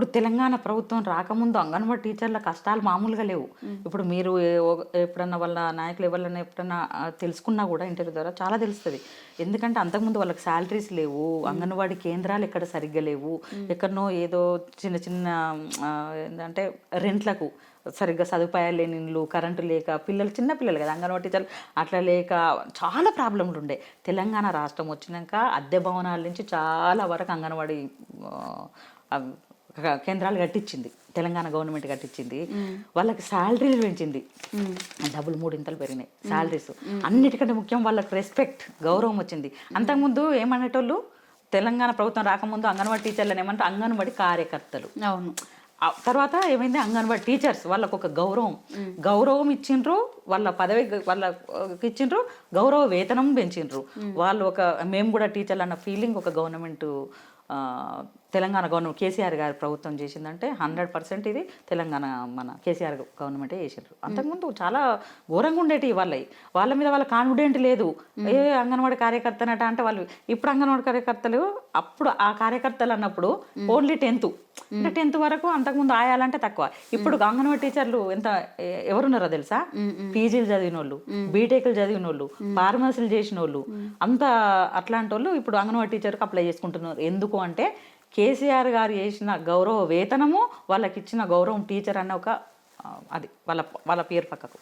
ఇప్పుడు తెలంగాణ ప్రభుత్వం రాకముందు అంగన్వాడీ టీచర్ల కష్టాలు మామూలుగా లేవు. ఇప్పుడు మీరు ఎప్పుడన్నా వాళ్ళ నాయకులు ఎవరైనా ఎప్పుడన్నా తెలుసుకున్నా కూడా ఇంటర్వ్యూ ద్వారా చాలా తెలుస్తుంది. ఎందుకంటే అంతకుముందు వాళ్ళకి శాలరీస్ లేవు అంగన్వాడీ కేంద్రాలు ఎక్కడ సరిగ్గా లేవు. ఎక్కడనో ఏదో చిన్న చిన్న ఏంటంటే రెంట్లకు సరిగ్గా సదుపాయాలు లేని ఇల్లు కరెంటు లేక పిల్లలు చిన్న పిల్లలు కదా అంగన్వాడీ టీచర్లు అట్లా లేక చాలా ప్రాబ్లంలు ఉండే. తెలంగాణ రాష్ట్రం వచ్చినాక అద్దె భవనాల నుంచి చాలా వరకు అంగన్వాడీ కేంద్రాలు కట్టించింది. తెలంగాణ గవర్నమెంట్ కట్టించింది. వాళ్ళకి శాలరీలు పెంచింది. డబ్బులు మూడింతలు పెరిగినాయి. శాలరీస్ అన్నిటికంటే ముఖ్యం వాళ్ళకి రెస్పెక్ట్ గౌరవం వచ్చింది. అంతకుముందు ఏమనేటోళ్ళు తెలంగాణ ప్రభుత్వం రాకముందు అంగన్వాడీ టీచర్లను ఏమంటే అంగన్వాడీ కార్యకర్తలు. అవును. తర్వాత ఏమైంది? అంగన్వాడీ టీచర్స్ వాళ్ళకు ఒక గౌరవం. గౌరవం ఇచ్చిండ్రు వాళ్ళ పదవి వాళ్ళకి ఇచ్చిండ్రు గౌరవ వేతనం పెంచిండ్రు. వాళ్ళు ఒక మేము కూడా టీచర్లు అన్న ఫీలింగ్ ఒక గవర్నమెంట్ తెలంగాణ గవర్నమెంట్ కేసీఆర్ గారి ప్రభుత్వం చేసిందంటే హండ్రెడ్ పర్సెంట్ ఇది తెలంగాణ మన కేసీఆర్ గవర్నమెంటే చేసిండ్రు. అంతకుముందు చాలా ఘోరంగా ఉండేటి వాళ్ళవి వాళ్ళ మీద వాళ్ళ కాన్ఫిడెంట్ లేదు. ఏ అంగన్వాడీ కార్యకర్తనట అంటే వాళ్ళు ఇప్పుడు అంగన్వాడీ కార్యకర్తలు అప్పుడు ఆ కార్యకర్తలు అన్నప్పుడు ఓన్లీ టెన్త్. అంటే టెన్త్ వరకు అంతకుముందు ఆయాలంటే తక్కువ. ఇప్పుడు అంగన్వాడీ టీచర్లు ఎంత ఎవరున్నారో తెలుసా? పీజీలు చదివిన వాళ్ళు బీటెక్లు చదివిన వాళ్ళు ఫార్మసీలు చేసిన వాళ్ళు అంత అట్లాంటి వాళ్ళు ఇప్పుడు అంగన్వాడీ టీచర్కి అప్లై చేసుకుంటున్నారు. ఎందుకు అంటే కేసీఆర్ గారు చేసిన గౌరవ వేతనము వాళ్ళకి ఇచ్చిన గౌరవం టీచర్ అన్న ఒక అది వాళ్ళ వాళ్ళ పేరు పక్కకు.